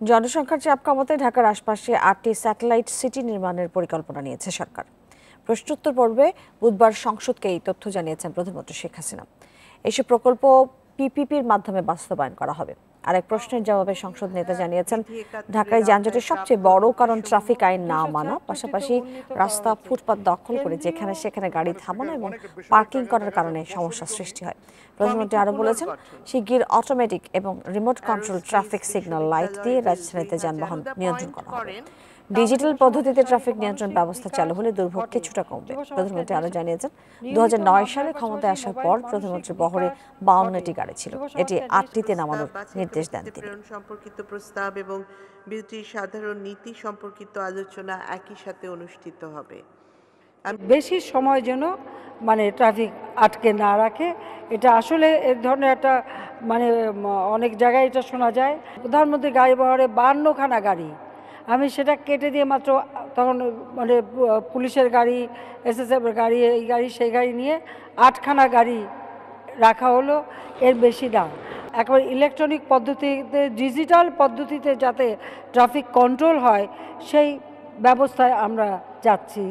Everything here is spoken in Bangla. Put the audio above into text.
জনসংখ্যার চাপ কমাতে ঢাকার আশপাশে আটটি স্যাটেলাইট সিটি নির্মাণের পরিকল্পনা নিয়েছে সরকার। প্রশ্নোত্তর পর্বে বুধবার সংসদকে এই তথ্য জানিয়েছেন প্রধানমন্ত্রী শেখ হাসিনা। এসব প্রকল্প পিপিপির মাধ্যমে বাস্তবায়ন করা হবে। আরেক প্রশ্নের জবাবে সংসদ নেতা জানিয়েছেন ঢাকায় যানজটের সবচেয়ে বড় কারণ ট্রাফিক আইন না মানা পাশাপাশি রাস্তা ফুটপাত দখল করে যেখানে সেখানে গাড়ি থামানো এবং পার্কিং করার কারণে সমস্যা সৃষ্টি হয়। প্রধানমন্ত্রী আরও বলেছেন শিগগির অটোমেটিক এবং remote control traffic signal light দিয়ে রাজধানীতে যানবাহন নিয়ন্ত্রণ করা হবে। ডিজিটাল পদ্ধতিতে ট্রাফিক নিয়ন্ত্রণ ব্যবস্থা চালু হলে দুর্ভোগ কিছুটা কমবে। প্রধানমন্ত্রী আরও জানিয়েছেন দুহাজার নয় সালে ক্ষমতায় আসার পর প্রধানমন্ত্রী বহরে বাউন্নটি গাড়ি ছিল। এটি আটটিতে নামানোর নির্দেশ দেন তিনি। সম্পর্কিত প্রস্তাব এবং বিউটির সাধারণ নীতি সম্পর্কিত আলোচনা একই সাথে অনুষ্ঠিত হবে। বেশি সময় যেন মানে ট্রাফিক আটকে না রাখে এটা আসলে এ ধরনের একটা মানে অনেক জায়গায় এটা শোনা যায়। প্রধানমন্ত্রী গাড়ি বহরে বান্নখানা গাড়ি আমি সেটা কেটে দিয়ে মাত্র, তখন মানে পুলিশের গাড়ি এসএসএফের গাড়ি, এই গাড়ি, সেই গাড়ি নিয়ে আটখানা গাড়ি রাখা হলো, এর বেশি না। একবার ইলেকট্রনিক পদ্ধতিতে, ডিজিটাল পদ্ধতিতে যাতে ট্রাফিক কন্ট্রোল হয়, সেই ব্যবস্থায় আমরা যাচ্ছি।